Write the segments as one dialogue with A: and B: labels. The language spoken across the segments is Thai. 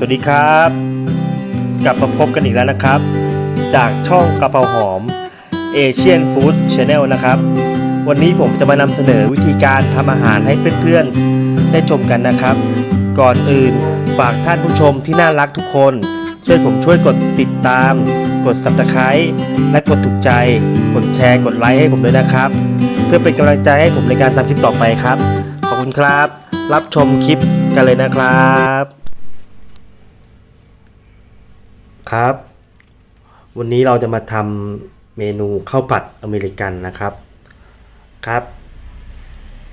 A: สวัสดีครับ กลับมาพบกันอีกแล้วนะครับ จากช่องกระเพราหอม Asian Food Channel นะครับ วันนี้ผมจะมานำเสนอวิธีการทำอาหารให้เพื่อนๆ ได้ชมกันนะครับ ก่อนอื่นฝากท่านผู้ชมที่น่ารักทุกคน ช่วยผมช่วยกดติดตาม กด subscribe และกดถูกใจ กดแชร์กดไลค์ให้ผมด้วยนะครับ เพื่อเป็นกำลังใจให้ผมในการทำคลิปต่อไปครับ ขอบคุณครับ รับชมคลิปกันเลยนะครับ ครับ วันนี้เราจะมาทำเมนูข้าวผัดอเมริกันนะครับครับ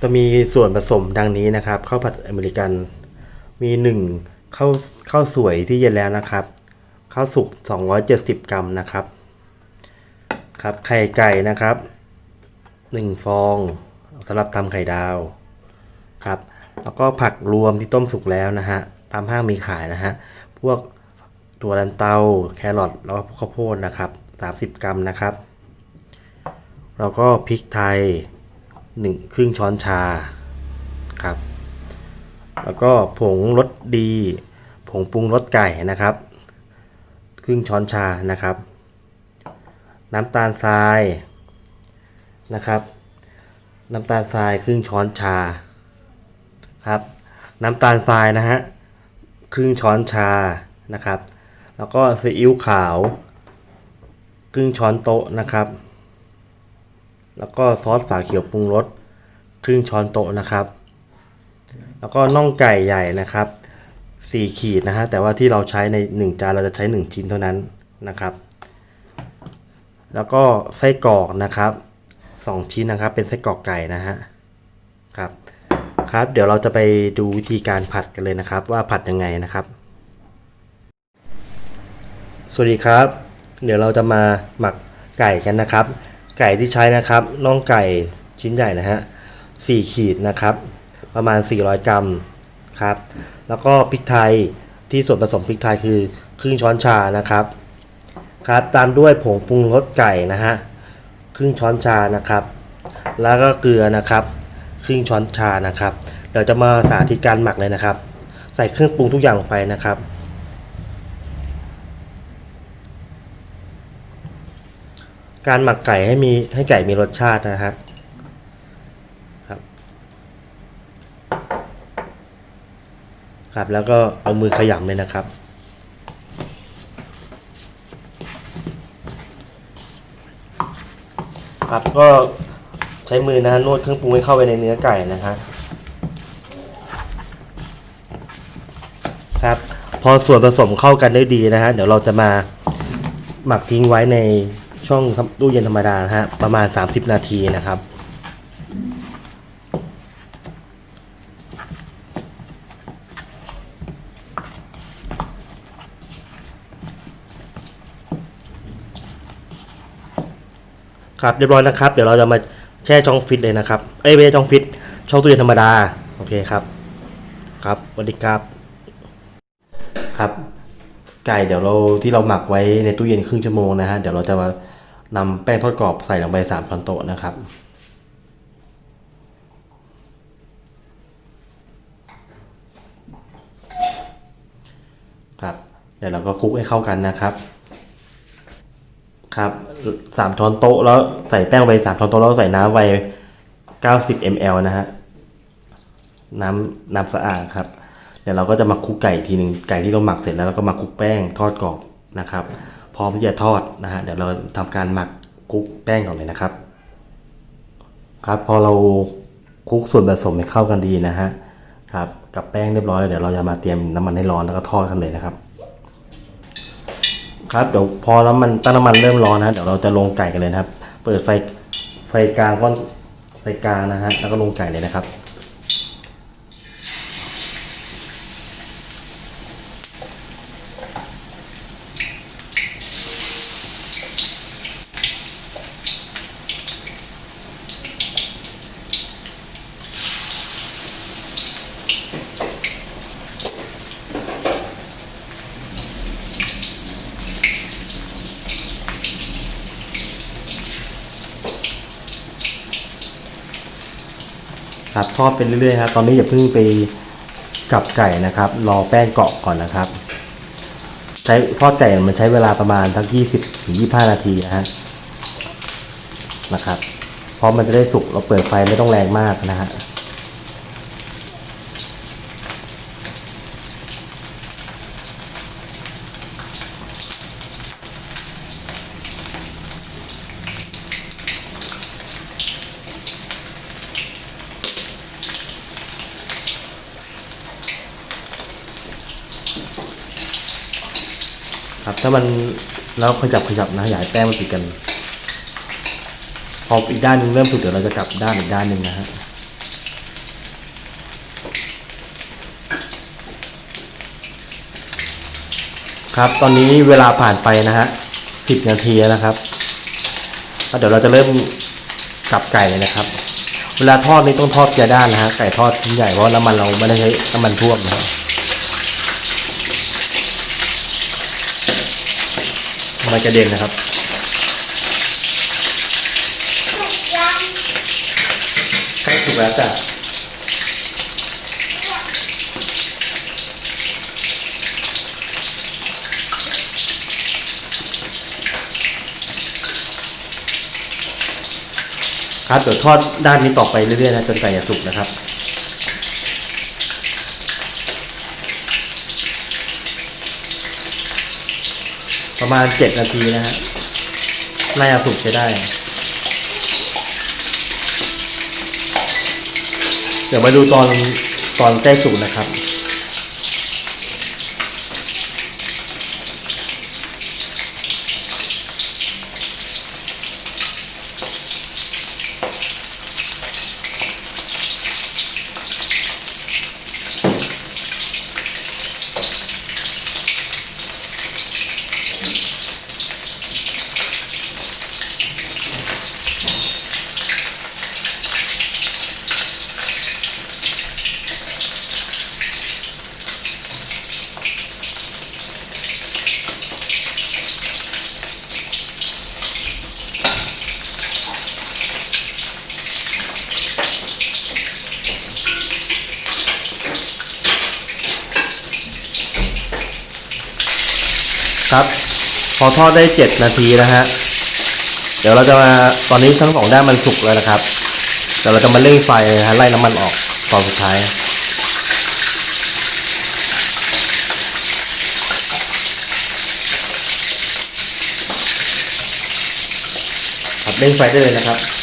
A: จะมีส่วนผสมดังนี้นะครับข้าวผัดอเมริกัน มีหนึ่งข้าวข้าวสวยที่เย็นแล้วนะครับข้าวสุก 270 กรัมนะครับ ครับไข่ไก่นะครับ 1 ฟองสำหรับทำไข่ดาวครับ แล้วก็ผักรวมที่ต้มสุกแล้วนะฮะตามห้างมีขายนะฮะพวก ตัวลันเตาแครอทแล้วก็ข้าวโพดนะครับ 30 กรัมนะครับ แล้วก็พริกไทย1ครึ่งช้อนชาครับ แล้วก็ผงรสดี ผงปรุงรสไก่นะครับ ครึ่งช้อนชานะครับ น้ำตาลทรายนะครับ น้ำตาลทรายครึ่งช้อนชาครับ น้ำตาลทรายนะฮะครึ่งช้อนชานะครับ แล้วก็ซีอิ๊วขาวครึ่งช้อนโต๊ะนะครับ แล้วก็ซอสฝาเขียวปรุงรสครึ่งช้อนโต๊ะนะครับ แล้วก็น่องไก่ใหญ่นะครับ4ขีดนะฮะแต่ว่าที่เราใช้ใน1จานเราจะใช้1ชิ้นเท่านั้นนะครับ แล้วก็ไส้กรอกนะครับ2ชิ้นนะครับ เป็นไส้กรอกไก่นะฮะครับ ครับ เดี๋ยวเราจะไปดูวิธีการผัดกันเลยนะครับ ว่าผัดยังไงนะครับ สวัสดีครับ เดี๋ยวเราจะมาหมักไก่กันนะครับ ไก่ที่ใช้นะครับน่องไก่ชิ้นใหญ่นะฮะ4ขีดนะครับ ประมาณ 400 กรัมครับ แล้วก็พริกไทยที่ส่วนผสมพริกไทยคือครึ่งช้อนชานะครับครับ ตามด้วยผงปรุงรสไก่นะฮะครึ่งช้อนชานะครับ แล้วก็เกลือนะครับ ครึ่งช้อนชานะครับ เดี๋ยวจะมาสาธิตการหมักเลยนะครับ ใส่เครื่องปรุงทุกอย่างลงไปนะครับ การหมักไก่ให้มีให้ไก่มีรสชาตินะฮะครับครับแล้วก็เอามือขยำเลยนะครับครับก็ใช้มือนะฮะนวดเครื่องปรุงให้เข้าไปในเนื้อไก่นะฮะครับพอส่วนผสมเข้ากันได้ดีนะฮะเดี๋ยวเราจะมาหมักทิ้งไว้ใน ช่องตู้เย็นธรรมดาฮะประมาณ 30 นาทีนะครับ ครับเรียบร้อยนะครับ เดี๋ยวเราจะมาแช่ช่องฟิตเลยนะครับเอ้ยไม่ใช่ช่องฟิตช่องตู้เย็นธรรมดาโอเคครับ ครับสวัสดีครับ ครับไก่เดี๋ยวเราที่เราหมักไว้ในตู้เย็นครึ่งชั่วโมงนะฮะเดี๋ยวเราจะมา นำแป้งทอดกรอบใส่ลงไปสามช้อนโต๊ะนะครับ ครับเดี๋ยวเราก็คลุกให้เข้ากันนะครับ ครับสามช้อนโต๊ะแล้วใส่แป้งไปสามช้อนโต๊ะแล้วใส่น้ำไปเก้าสิบมลนะฮะน้ำน้ำสะอาดครับเดี๋ยวเราก็จะมาคลุกไก่ทีหนึ่งไก่ที่เราหมักเสร็จแล้วเราก็มาคลุกแป้งทอดกรอบนะครับ พร้อมที่จะทอดนะฮะเดี๋ยวเราทำการหมักคลุกแป้งก่อนเลยนะครับ ครับพอเราคลุกส่วนผสมให้เข้ากันดีนะฮะครับกับแป้งเรียบร้อยแล้วเดี๋ยวเราจะมาเตรียมน้ำมันให้ร้อนแล้วก็ทอดกันเลยนะครับ ครับเดี๋ยวพอน้ำมันตั้งน้ำมันเริ่มร้อนนะเดี๋ยวเราจะลงไก่กันเลยนะครับ เปิดไฟไฟกลางก้อนไฟกลางนะฮะแล้วก็ลงไก่เลยนะครับ ครับทอดไปเรื่อยๆครับตอนนี้อย่าเพิ่งไปกลับไก่นะครับ รอแป้งเกาะก่อนนะครับ ใช้ทอดไก่มันใช้เวลาประมาณทั้ง20่สถึงยีนาทีนะฮะนะครับเพราะมันจะได้สุกเราเปิดไฟไม่ต้องแรงมากนะฮะ ถ้ามันแล้วขยับขยับนะอย่าให้แป้งมันติดกัน พออีกด้านหนึงเริ่มสุกเดี๋ยวเราจะกลับด้านอีกด้านหนึ่งนะฮะครับ ตอนนี้เวลาผ่านไปนะฮะสิบนาทีแล้วนะครับเดี๋ยวเราจะเริ่มกลับไก่เลยนะครับ เวลาทอดนี่ต้องทอดเกียร์ด้านนะฮะไก่ทอดชิ้นใหญ่เพราะน้ำมันเราไม่ได้ใช้น้ำมันท่วมนะฮะ มันจะเด่นนะครับใกล้ถูกแล้วจ้ะครับเดี๋ยวทอดด้านนี้ต่อไปเรื่อยๆนะจนไก่จะสุกนะครับ ประมาณเจ็ดนาทีนะฮะน่าจะสุกจะได้ เดี๋ยวมาดูตอนตอนใกล้สุกนะครับ ครับ พอทอดได้เจ็ดนาทีนะฮะ เดี๋ยวเราจะมาตอนนี้ทั้งสองด้านมันสุกแล้วนะครับเดี๋ยวเราจะมาเร่งไฟนะฮะไล่น้ำมันออกตอนสุดท้ายครับเร่งไฟได้เลยนะครับ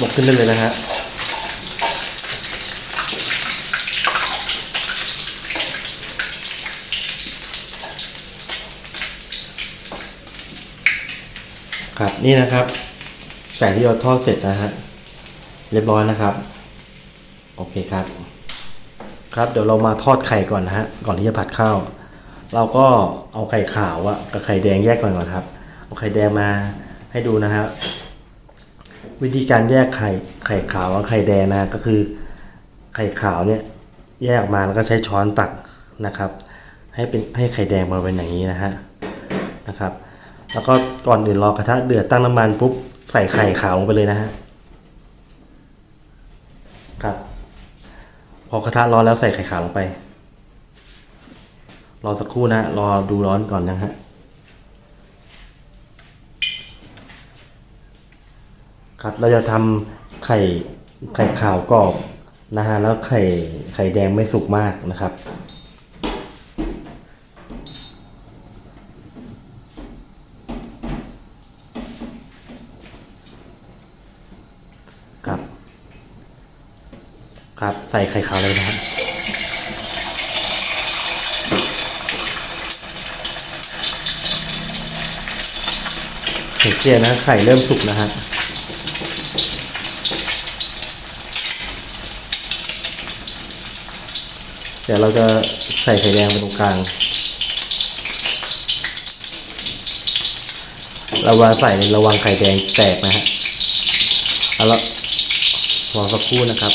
A: บอกขึ้นได้เลยนะฮะครับนี่นะครับไก่ที่เราทอดเสร็จนะฮะเรียบร้อยนะครับ โอเคครับ ครับเดี๋ยวเรามาทอดไข่ก่อนนะฮะก่อนที่จะผัดข้าวเราก็เอาไข่ขาวอะกับไข่แดงแยกก่อนก่อนครับ เอาไข่แดงมาให้ดูนะฮะ วิธีการแยกไข่ไข่ขาวกับไข่แดงนะก็คือไข่ขาวเนี่ยแยกมาแล้วก็ใช้ช้อนตักนะครับ ให้เป็นให้ไข่แดงมาเป็นอย่างนี้นะฮะนะครับ แล้วก็ก่อนอื่นรอกระทะเดือดตั้งน้ำมันปุ๊บใส่ไข่ขาวลงไปเลยนะฮะครับ พอกระทะร้อนแล้วใส่ไข่ขาวลงไป รอสักครู่นะรอดูร้อนก่อนนะฮะ ครับเราจะทำไข่ไข่ขาวกรอบนะฮะแล้วไข่ไข่แดงไม่สุกมากนะครับ ครับ ครับใส่ไข่ขาวเลยนะครับเห็นเจียนะไข่เริ่มสุกนะฮะ เดี๋ยวเราจะใส่ไข่แดงไปตรงกลาง ระวังใส่ระวังไข่แดงแตกนะฮะเอาละรอสักครู่นะครับ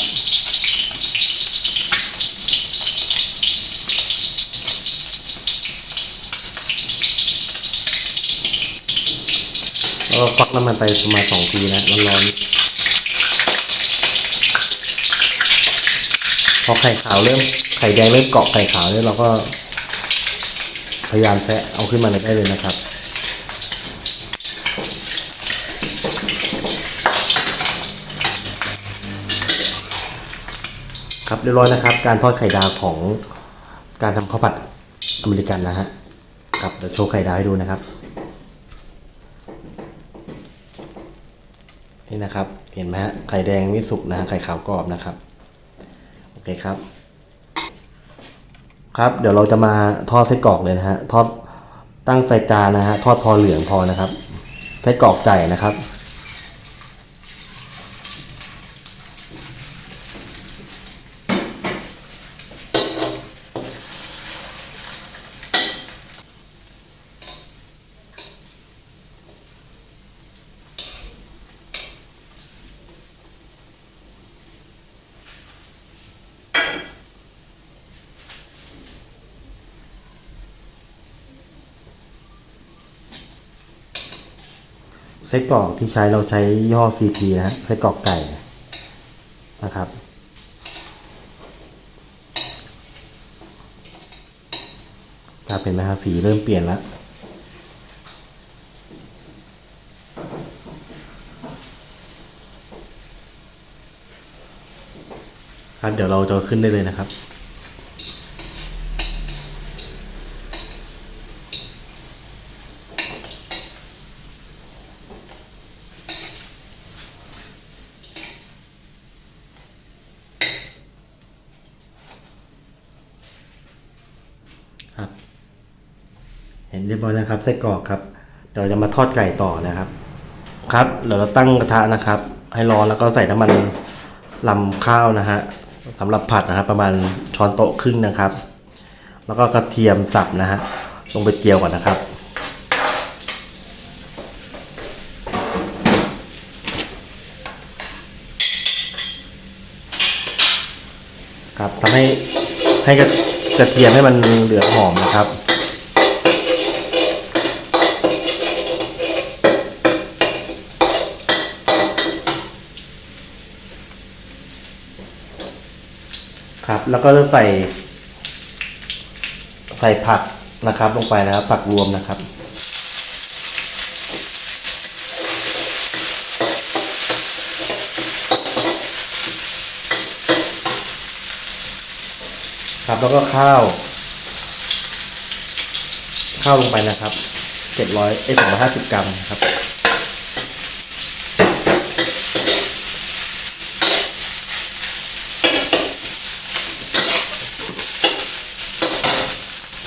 A: แล้วก็ควักน้ำมันไปประมาณสองทีนะร้อนๆพอไข่ขาวเริ่ม ข่แดงเริ่มเกาะไข่ขาวเนี่ยเราก็ พยายามแซะเอาขึ้นมาได้เลยนะครับครับเรียบร้อยนะครับ การทอดไข่ดาวของการทำข้าวผัดอเมริกันนะฮะครับเดี๋ยวโชว์ไข่ดาวให้ดูนะครับ นี่นะครับ เห็นไหมฮะไข่แดงไม่สุกนะฮะไข่ขาวกรอบนะครับ โอเคครับ ครับ เดี๋ยวเราจะมาทอดไส้กรอกเลยนะฮะทอดตั้งไฟจางนะฮะทอดพอเหลืองพอนะครับไส้กรอกไก่นะครับ ไส้กรอกที่ใช้เราใช้ยี่ห้อ CP นะฮะไส้กรอกไก่นะครับครับเห็นไหมฮะสีเริ่มเปลี่ยนแล้วครับเดี๋ยวเราจะขึ้นได้เลยนะครับ เห็นเรียบร้อยนะครับไส้กรอกครับเดี๋ยวเราจะมาทอดไก่ต่อนะครับ ครับเดี๋ยวเราตั้งกระทะนะครับ ให้ร้อนแล้วก็ใส่น้ำมันลำข้าวนะฮะสำหรับผัดนะครับประมาณช้อนโต๊ะครึ่งนะครับ แล้วก็กระเทียมสับนะฮะลงไปเจียวก่อนนะครับครับทำให้ให้กระกระเทียมให้มันเหลืองหอมนะครับ ครับ แล้วก็ใส่ ใส่ผักนะครับ ลงไปนะครับ ผักรวมนะครับครับแล้วก็ข้าว ข้าวลงไปนะครับเจ็ดร้อยเอ้สองร้อยห้าสิบกรัมครับ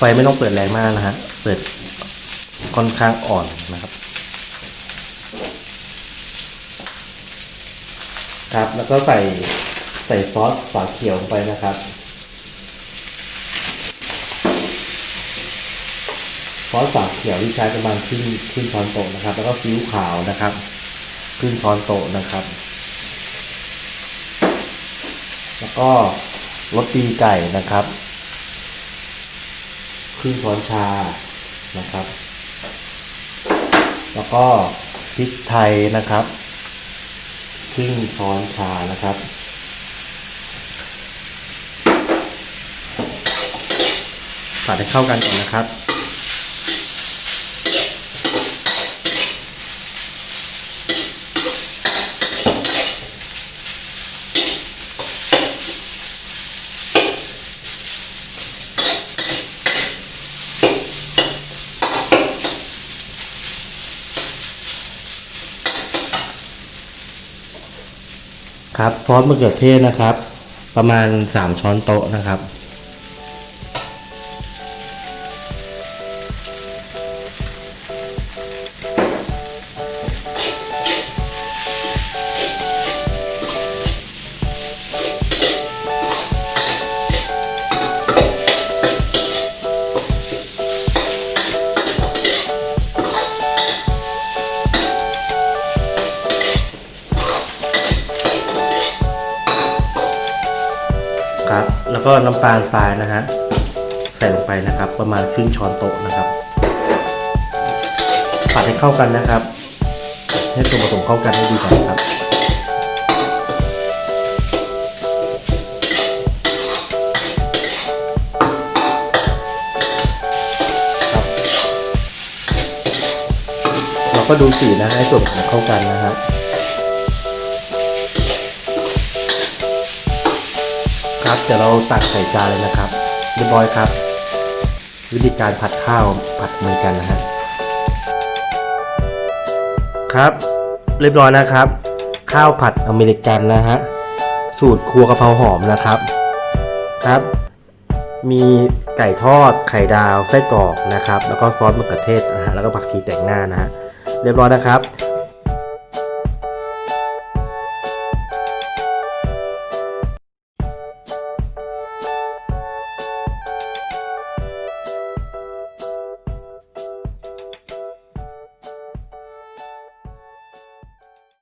A: ไฟไม่ต้องเปิดแรงมากนะฮะ เปิดค่อนข้างอ่อนนะครับ ครับ แล้วก็ใส่ใส่ซอสฝาเขียวลงไปนะครับ ซอสฝาเขียวที่ใช้ประมาณครึ่งครึ่งช้อนโต๊ะนะครับ แล้วก็ซีอิ๊วขาวนะครับครึ่งช้อนโต๊ะนะครับ แล้วก็รสตีไก่นะครับ ครึ่งช้อนชานะครับ แล้วก็พริกไทยนะครับครึ่งช้อนชานะครับ ผัดให้เข้ากันก่อนนะครับ ครับซอสมะเขือเทศนะครับ ประมาณ 3 ช้อนโต๊ะนะครับ ก็น้ำตาลทรายนะฮะใส่ลงไปนะครับ ประมาณครึ่งช้อนโต๊ะนะครับผัดให้เข้ากันนะครับ ให้ส่วนผสมเข้ากันให้ดีก่อนครับเราก็ดูสีนะให้ส่วนผสมเข้ากันนะฮะ ครับ เดี๋ยวเราตักใส่จานเลยนะครับเรียบร้อยครับ วิธีการผัดข้าวผัดเหมือนกันนะฮะครับ เรียบร้อยนะครับ ข้าวผัดอเมริกันนะฮะสูตรครัวกะเพราหอมนะครับครับ มีไก่ทอดไข่ดาวไส้กรอกนะครับ แล้วก็ซอสมะเขือเทศนะฮะแล้วก็ผักชีแต่งหน้านะฮะเรียบร้อยนะครับ